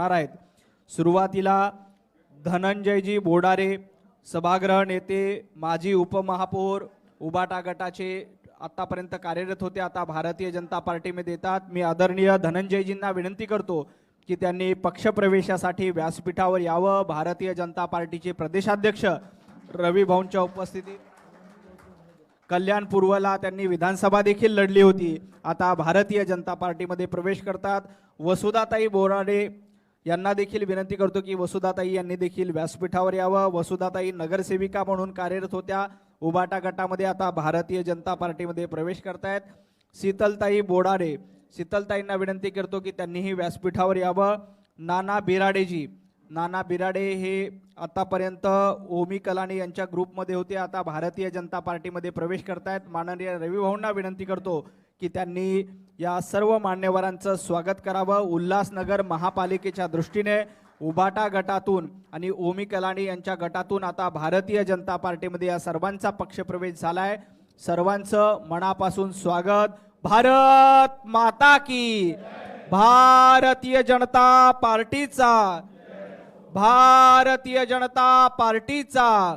होणार आहेत. सुरुवातीला धनंजयजी बोडारे सभागृह नेते माजी उपमहापौर उबाटा गटाचे आतापर्यंत कार्यरत होते. आता भारतीय जनता पार्टीमध्ये येतात मी आदरणीय धनंजयजींना विनंती करतो की त्यांनी पक्षप्रवेशासाठी व्यासपीठावर यावं. भारतीय जनता पार्टीचे प्रदेशाध्यक्ष रवी भाऊंच्या उपस्थितीत. कल्याण पूर्वला त्यांनी विधानसभा देखील लढली होती. आता भारतीय जनता पार्टीमध्ये प्रवेश करतात. वसुधाताई बोराडे यांना देखील विनंती करतो की वसुधाताई यांनी देखील व्यासपीठावर यावं. वसुधाताई नगरसेविका म्हणून कार्यरत होत्या. उबाटा गटामध्ये आता भारतीय जनता पार्टीमध्ये प्रवेश करतायत. शीतलताई बोडारे शीतलताईंना विनंती करतो की त्यांनीही व्यासपीठावर यावं. नाना बिराडेजी नाना बिराडे हे आतापर्यंत ओमी कलानी यांच्या ग्रुपमध्ये होते. आता भारतीय जनता पार्टीमध्ये प्रवेश करतायत. माननीय रवी भाऊंना विनंती करतो की त्यांनी या सर्व मान्यवरांचं स्वागत करावं. उल्हासनगर महापालिकेच्या दृष्टीने उबाटा गटातून आणि ओमी कलाणी यांच्या गटातून आता भारतीय जनता पार्टीमध्ये या सर्वांचा पक्षप्रवेश झालाय. सर्वांचं मनापासून स्वागत. भारत माता की भारतीय जनता पार्टीचा. भारतीय जनता पार्टीचा.